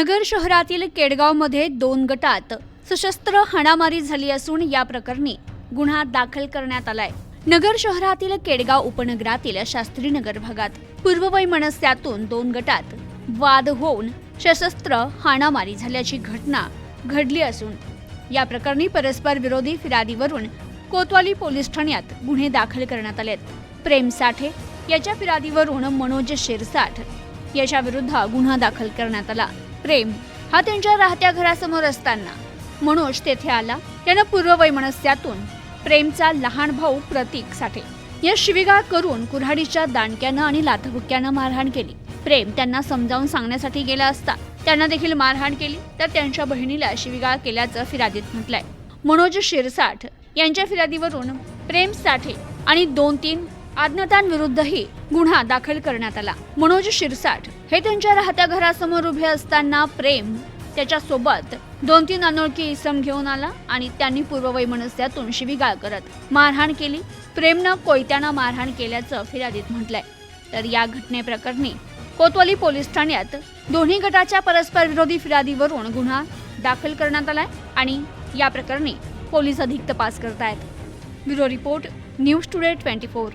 नगर शहरातील केडगावमध्ये दोन गटात सशस्त्र हाणामारी झाली असून या प्रकरणी गुन्हा दाखल करण्यात आलाय. नगर शहरातील केडगाव उपनगरातील शास्त्रीनगर भागात पूर्ववैमनस्यातून दोन गटात वाद होऊन सशस्त्र हाणामारी झाल्याची घटना घडली असून या प्रकरणी परस्पर विरोधी फिर्यादीवरून कोतवाली पोलीस ठाण्यात गुन्हे दाखल करण्यात आलेत. प्रेम साठे याच्या फिर्यादीवरून मनोज शिरसाठ याच्या विरुद्ध गुन्हा दाखल करण्यात आला. प्रेम हा त्यांच्या राहत्या घरासमोर असताना. मनोज तेथे आला. त्यानं पूर्ववैमनस्यातून प्रेमचा लहान भाऊ प्रतीक साठे या शिविगाळ करून कुऱ्हाडीच्या दांडक्यानं आणि लाथबुक्यानं मारहाण केली. प्रेम त्यांना समजावून सांगण्यासाठी गेला असता त्यांना देखील मारहाण केली. तर त्यांच्या बहिणीला शिविगाळ केल्याचं फिर्यादीत म्हटलंय. मनोज शिरसाठ यांच्या फिर्यादीवरून प्रेम साठे आणि दोन तीन अज्ञातांविरुद्धही गुन्हा दाखल करण्यात आला. मनोज शिरसाठ हे त्यांच्या राहत्या घरासमोर उभे असताना प्रेम त्याच्या सोबत दोन तीन अनोळखी इसम घेऊन आला आणि त्यांनी पूर्ववैमनस्यातून शिवीगाळ करत मारहाण केली. प्रेमनं कोयत्यानं मारहाण केल्याचं फिर्यादीत म्हटलंय. तर या घटनेप्रकरणी कोतवाली पोलीस ठाण्यात दोन्ही गटाच्या परस्पर विरोधी फिर्यादीवरून गुन्हा दाखल करण्यात आलाय आणि या प्रकरणी पोलीस अधिक तपास करतायत. Bureau report news today twenty four.